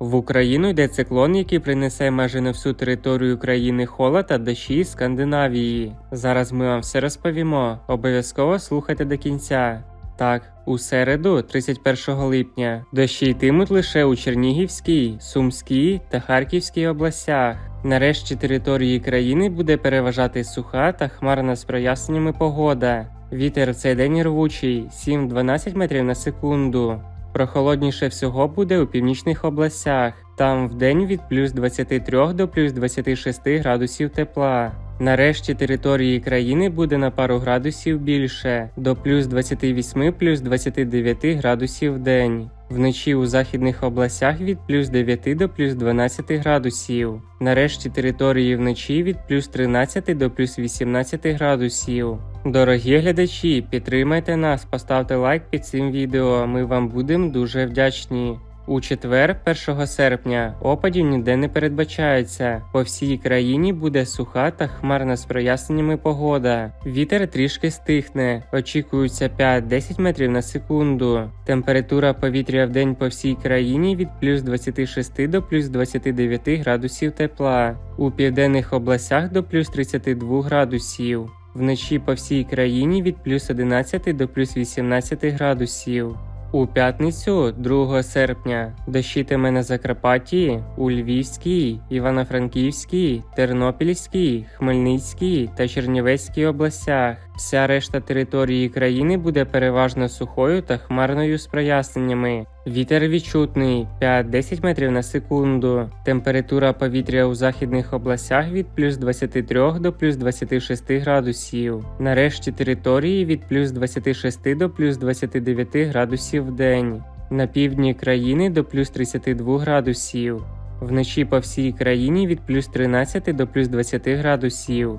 В Україну йде циклон, який принесе майже на всю територію країни холод та дощі з Скандинавії. Зараз ми вам все розповімо. Обов'язково слухайте до кінця. Так, у середу, 31 липня, дощі йтимуть лише у Чернігівській, Сумській та Харківській областях. Нарешті території країни буде переважати суха та хмарна з проясненнями погода. Вітер в цей день рвучий 7-12 метрів на секунду. Прохолодніше всього буде у північних областях. Там в день від плюс 23 до плюс 26 градусів тепла. Нарешті території країни буде на пару градусів більше до плюс 28 плюс 29 градусів в день. Вночі у західних областях від плюс 9 до плюс 12 градусів. Нарешті території вночі від плюс 13 до плюс 18 градусів. Дорогі глядачі, підтримайте нас, поставте лайк під цим відео. Ми вам будемо дуже вдячні. У четвер, 1 серпня, опадів ніде не передбачається. По всій країні буде суха та хмарна з проясненнями погода. Вітер трішки стихне, очікується 5-10 метрів на секунду. Температура повітря в день по всій країні від плюс 26 до плюс 29 градусів тепла. У південних областях до плюс 32 градусів. Вночі по всій країні від плюс 11 до плюс 18 градусів. У п'ятницю, 2 серпня, дощитиме на Закарпатті, у Львівській, Івано-Франківській, Тернопільській, Хмельницькій та Чернівецькій областях. Вся решта території країни буде переважно сухою та хмарною з проясненнями. Вітер відчутний 5-10 метрів на секунду. Температура повітря у західних областях від плюс 23 до плюс 26 градусів. Нарешті території від плюс 26 до плюс 29 градусів в день. На півдні країни до плюс 32 градусів. Вночі по всій країні від плюс 13 до плюс 20 градусів.